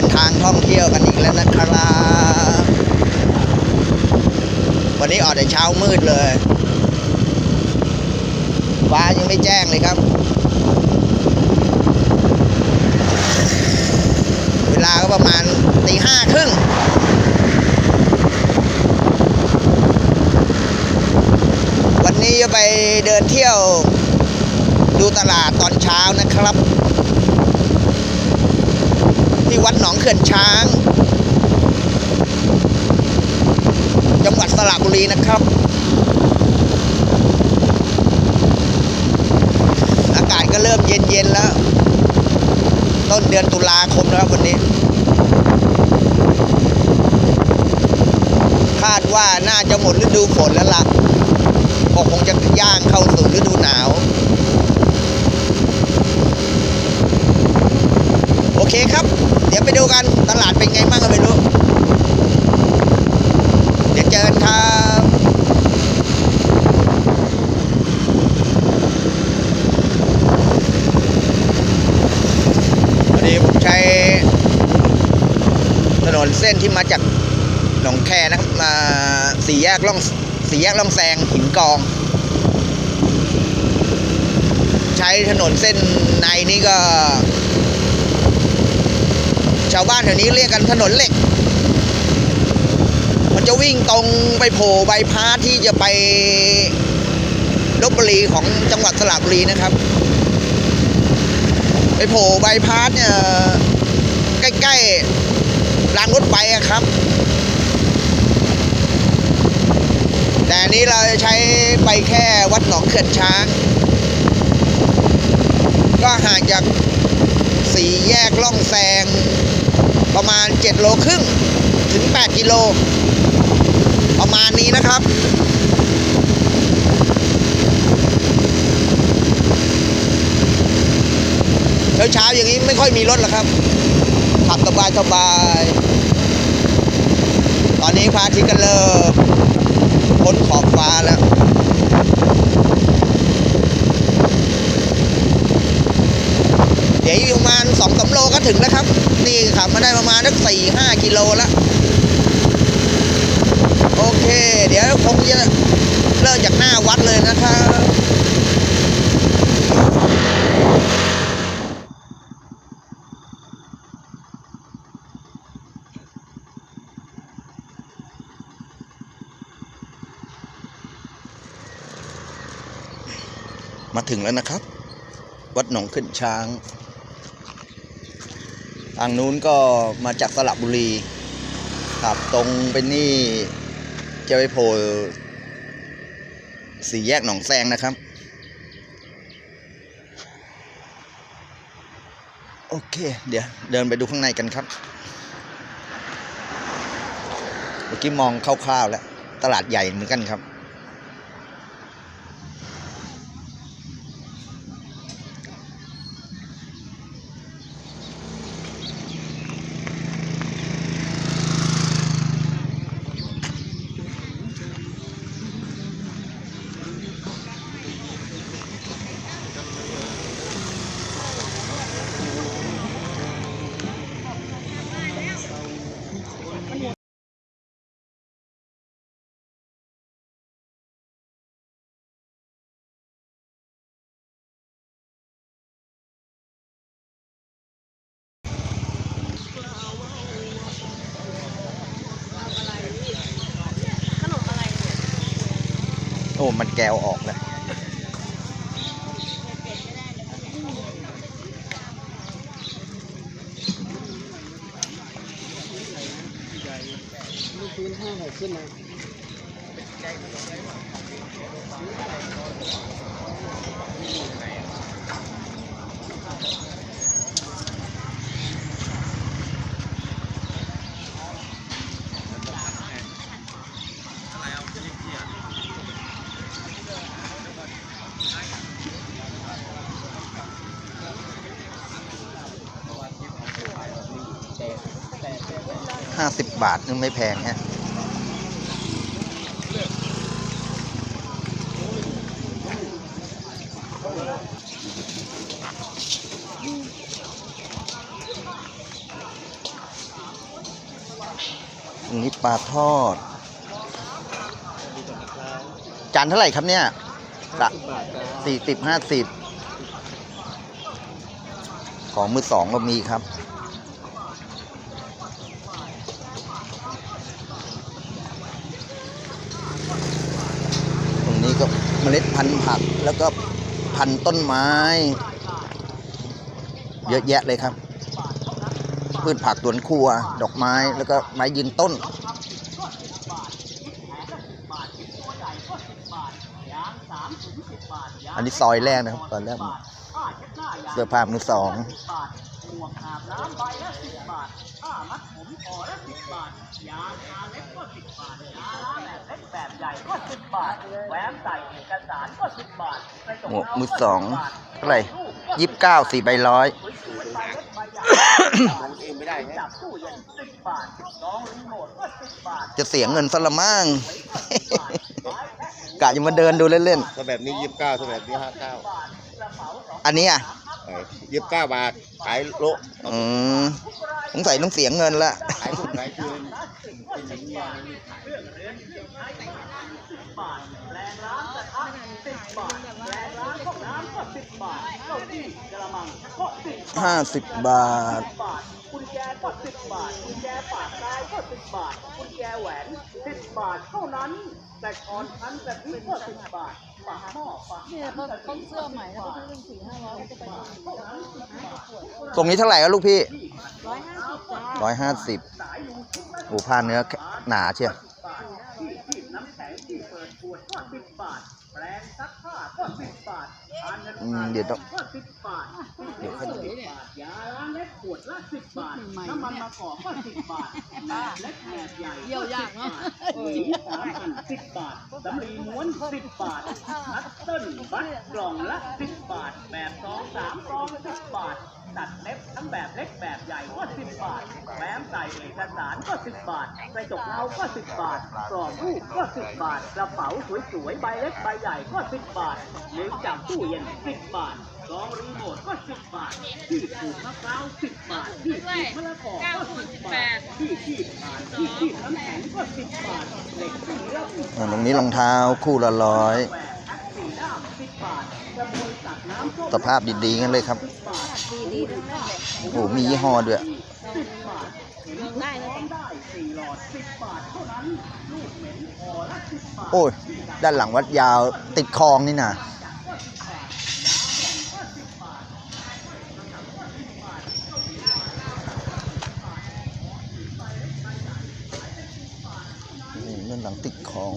นี้ออกเดินทางท่องเที่ยวกันอีกแล้วนะครับ วันนี้ออกแต่เช้ามืดเลย ฟ้ายังไม่แจ้งเลยครับ เวลาก็ประมาณตีห้าครึ่งวันนี้จะไปเดินเที่ยว ดูตลาดตอนเช้านะครับ ที่วัดหนองเขื่อนช้าง จังหวัดสระบุรีนะครับ อากาศก็เริ่มเย็นๆแล้ว ต้นเดือนตุลาคมแล้วครับวันนี้ คาดว่าน่าจะหมดฤดูฝนแล้วล่ะก็คงจะย่างเข้าสู่ฤดูหนาว โอเคครับ เดี๋ยวไปดูกันตลาดเป็นไงบ้างก็ไม่รู้ เดี๋ยวเจอกันครับวันนี้ผมใช้ถนนเส้นที่มาจากหนองแคนะครับมาสี่แยกล่องสี่แยกล่องแซงหินกอง ใช้ถนนเส้นในนี้ก็ ชาวบ้านแถวนี้เรียกกันถนนเหล็ก มันจะวิ่งตรงไปโผล่ใบพาที่จะไปลบบุรีของจังหวัดสระบุรีนะครับ ไปโผล่ใบพาสเนี่ยใกล้ๆรางรถไฟครับ แต่นนี้เราจะใช้ไปแค่วัดหนองเขื่อนช้าง ก็ห่างจาก สี่แยกล่องแซง ประมาณ 7 โลครึ่ง ถึง 8 กิโล ประมาณนี้นะครับ เช้าๆอย่างนี้ไม่ค่อยมีรถหรอกครับ ขับสบายสบายตอนนี้พระอาทิตย์ก็เริ่มพ้นขอบฟ้าแล้ว ดี๋ยวอีกประมาณสองสาโลก็ถึงแล้วครับ นี่ขับมาได้ประมาณสักสี่ห้ากิโลแล้วโอเค เดี๋ยวคงจะเริ่มจากหน้าวัดเลยนะครับมาถึงแล้วนะครับ วัดหนองขึ้นช้าง ทางนู้นก็มาจากสระบุรีขับตรงไปนี่จะไปโผล่สี่แยกหนองแซงนะครับ โอเค เดี๋ยวเดินไปดูข้างในกันครับ เมื่อกี้มองคร่าวๆแล้ว ตลาดใหญ่เหมือนกันครับ โอ้มันแกวออกแล้วลูกพื้นห้าหกขึ้นนะ ห้าสิบบาทนึงไม่แพงฮะอันนี้ปลาทอด จานเท่าไหร่ครับเนี่ยสี่สิบห้าสิบของมือสองเรามีครับ เมล็ดพันธุ์ผักแล้วก็พันธุ์ต้นไม้ เยอะแยะเลยครับ พืชผักสวนครัว ดอกไม้แล้วก็ไม้ยืนต้น อันนี้ซอยแรกนะครับตอนแรกเสื้อผ้ามือสอง แบบใหญ่ก็สิบบาท แหวนใส่เอกสารก็สิบบาทกระจกหมวกมือสองเท่าไหร่ยี่สิบเก้าสี่ใบร้อยจับตู้เย็นสิบบาท น้องรีโมทก็สิบบาทจะเสียเงินซะละมั่งกะจะมาเดินดูเล่นถ้าแบบนี้ยี่สิบเก้าถ้าแบบนี้ห้าเก้าๆ อันนี้อะยี่สิบเก้าบาท ขายโลอืม สงสัยต้องเสียเงินละขายถูกขายคืนแรงล้างกระทะสิบบาทแรงล้างห้องน้ำก็สิบบาทเก้าอี้กระมังก็สิบห้าสิบบาทบาทกุญแจก็สิบบาทกุญแจปากกายก็สิบบาทกุญแจแหวนสิบบาทเท่านั้นแต่ก่อนพันแต่พี่ก็สิบบาทฝาหม้อฝาเนี่ยเขาต้นเสื้อใหม่แล้วก็ซื้อเป็นสี่ห้าร้อยก็ไปดูตรงนี้เท่าไหร่ครับลูกพี่ร้อยห้าสิบจ้า ร้อยห้าสิบโอ้ผ้าเนื้อหนาเชียวที่ที่น้ำแข็งที่เปิดขวดก็สิบบาทแปรงซักผ้าก็สิบบาททานเงินอืมเดี๋ยวต้องก็สิบบาทเดี๋ยวเขาสิบบาทยาล้างเล็บขวดละสิบบาทน้ำมันมะกอกก็สิบบาทแบบเล็กแบบใหญ่เยี่ยวยากเนาะสีสามอันสิบบาทสำลีม้วนสิบบาทนัตเติ้ลบัตกล่องละสิบบาทแบบสองสามซองสิบบาท ตัดเล็บทั้งแบบเล็กแบบใหญ่ก็สิบบาทแฟ้มใส่เอกสารก็สิบบาทกระจกเงาก็สิบบาทกรอบรูปก็สิบบาท กระเป๋าสวยๆใบเล็กใบใหญ่ก็สิบบาทหรือจับตู้เย็นสิบบาทกองรีโมทก็สิบบาท ที่ปลูกมะพร้าวสิบบาท ที่ปลูกมะละกอก็สิบบาท ที่ที่ผ่านที่ที่น้ำแข็งก็สิบบาท เหล็กที่เลือกอ่าตรงนี้รองเท้าคู่ละร้อยแหวนสีด้ามสิบบาทกระบวยตักน้ำส้มสภาพดีๆกันเลยครับ โอ้โหมียี่ห้อด้วยโอ้ย ด้านหลังวัดยาวติดคลองนี่นะนี่ด้านหลังติดคลอง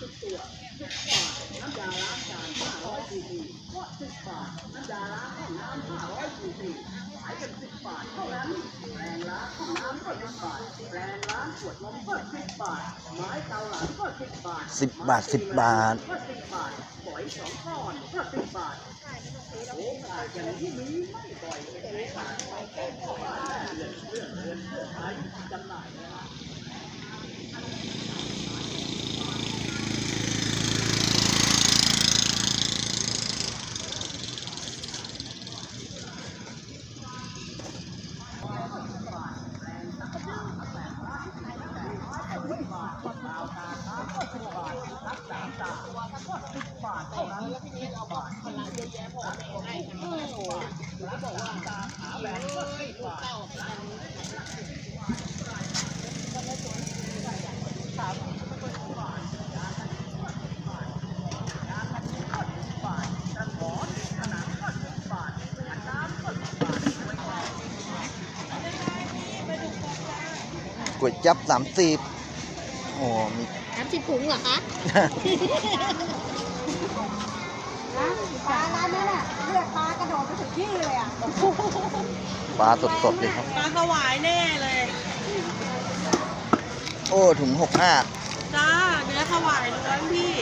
สิบตัวทุกฝาน้ำยาล้างจาน500ซีซีก็สิบบาทน้ำยาล้างห้องน้ำ500ซีซีขายกันสิบบาทเท่านั้นแปรงล้างห้องน้ำก็สิบบาทแปรงล้างขวดนมก็สิบบาท ไม้เตาหลังก็สิบบาทสิบบาทสิบบาทก็สิบบาทฝอยสองก้อนก็สิบบาทโอกาสอย่างที่นี้ไม่บ่อยเป็นโอกาสของแก่พ่อบ้านแม่เรือนเรื่องเรือนเพื่อใช้จำหน่ายนะ วยจับสามสิบโอ้มี น้ำสิบถุงเหรอคะปลาร้านนั้นอะเลือดปลากระโดดไปถึงที่เลยอะปลาสดๆเลยครับ ปลาสวายแน่เลย โอ้ถุงหกห้าจ้า เนื้อสวายล้วนพี่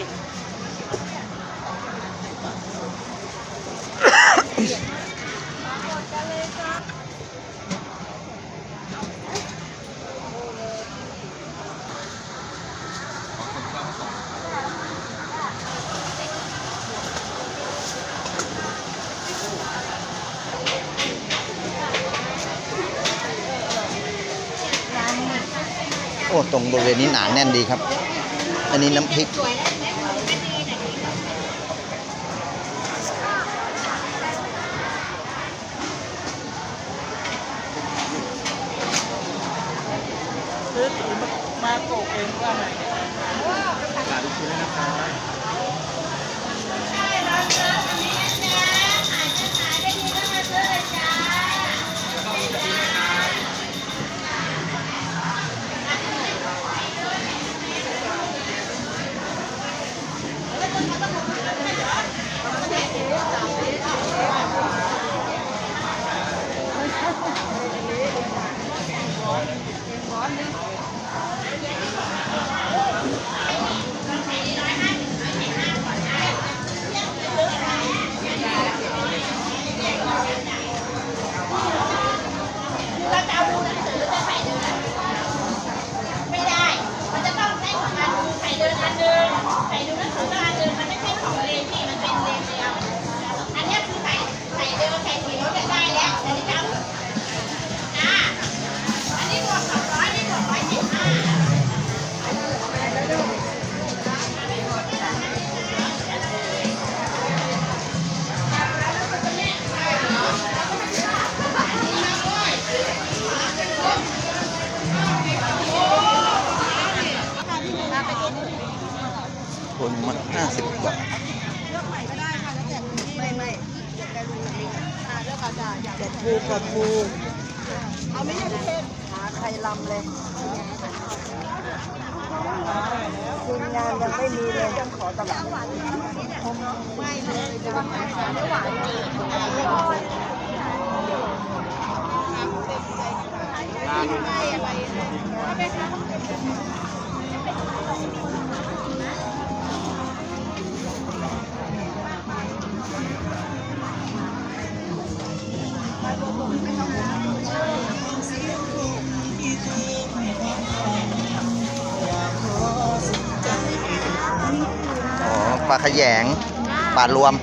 โอ้ ตรงบริเวณนี้หนาแน่นดีครับ อันนี้น้ำพริก ซื้อมาโกกเองว่าไง ปูกับปูเอาไม่ใช่เทศหาใครลำเลยทีมงานยังไม่มีเลยต้องขอตลาดไม่เลยจะมาขายไม่หวาน ขยงป่ารวม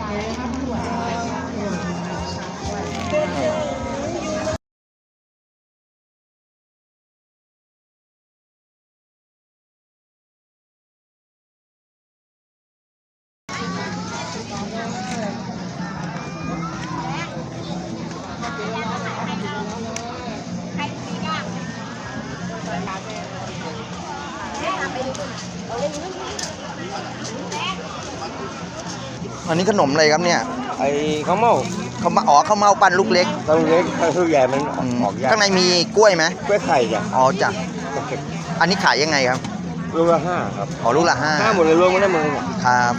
อันนี้ขนมอะไรครับเนี่ยไอ้ข้าวเม่าเขามาอ๋อข้าวเมาปั้นลูกเล็กต้องเล็กถ้าทุกใหญ่มันออือกมออกยากข้างในมีกล้วยไหมกล้วยไข่จ้ะอ๋อจ้ะอันนี้ขายยังไงครับลูกละห้าครับอ๋อลูกละห้าห้าหมดเลยรวมกันได้หมดเลยเนี่ยครับ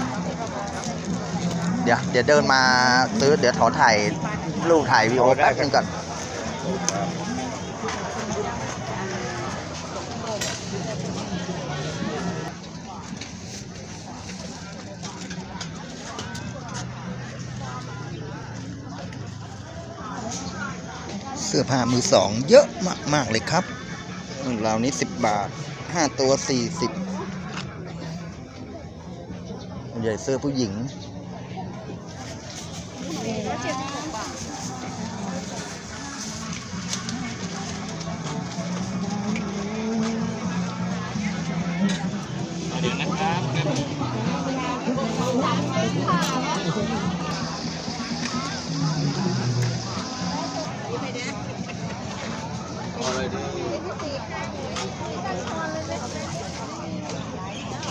เดี๋ยวเดี๋ยวเดินมาซื้อเดี๋ยวขอถ่ายรูปถ่ายวีดีโอแป๊บนึงก่อน เสื้อผ้ามือสอง เยอะมาก ๆ เลยครับราวนี้สิบบาทห้าตัวสี่สิบใหญ่เสื้อผู้หญิง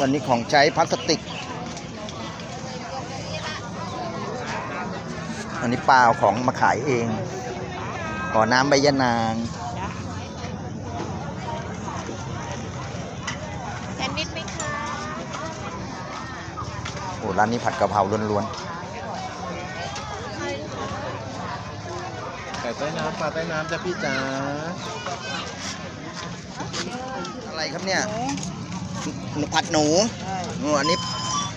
ันนี้ของใช้พลาสติก อันนี้เปล่าของมาขายเอง ขอน้ำใบยะนางแซนด์วิชไหมคะโอ้ร้านนี้ผัดกะเพราล้วนๆไก่ใต้น้ำปลาใต้น้ำจ้ะพี่จ๋าอะไรครับเนี่ย ผัดหนูโอ้อันนี้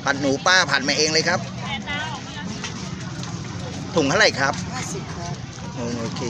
ผัดหนูป้าผัดมาเองเลยครับ ถุงเท่าไหร่ครับห้าสิบครับโอเค